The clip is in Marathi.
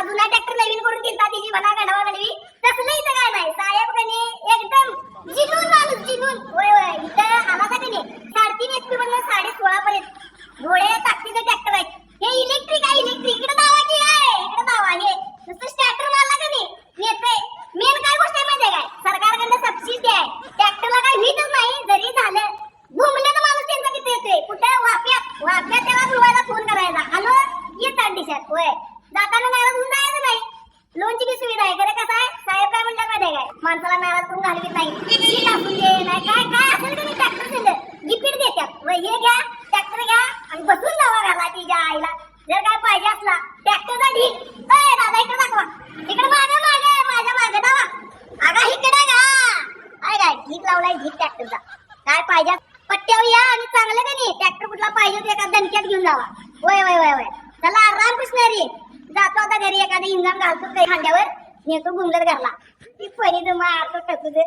हा जुना ट्रॅक्टर नवीन करून तिची इथं काय नाही साहेब कने एकदम जिनून माणूस जिनून. होय होय इथं साडेतीन पी साडे सोळा पर्यंत घोडे ताकदीचं ट्रॅक्टर आहे. हे इलेक्ट्रिक आहे इलेक्ट्रिक इकडे दावा की आहे इकडे दावा नुसतं मारला नेते मेन काय गोष्ट आहे माहिती काय? सरकारकडनं सबसिडी आहे. ट्रॅक्टरला काय व्हीटच नाही जरी झालं घुमलं तर माणूस त्यांचा किती येतोय. कुठं? वाप्यात वाफ्यात माणसाला नाराज करून घालवीत नाही. शीट असू नाही काय काय असेल तुम्ही ट्रॅक्टर दिलं गिफ्ट दे त्या हे घ्या ट्रॅक्टर घ्या आणि बसून जावा घाला तिच्या आईला. जर काय पाहिजे असला ट्रॅक्टरचा ढीक अय दादा इकडे दाखवा. इकडे माझ्या मागे माझ्या मागे दावा अगा इकडे घ्या. काय काय ढीक लावलाय ढीक ट्रॅक्टरचा काय पाहिजे पट्ट्यावर या आणि चांगलं का नाही? ट्रॅक्टर कुठला पाहिजे होते एका दणक्यात घेऊन जावा. वय वय वय वय. चला रामकृष्ण रे. जातो आता घरी एखादं इंधन घालतो काही खांद्यावर. मी तो गुंडर घातला ती परी तर मग आता टाकू दे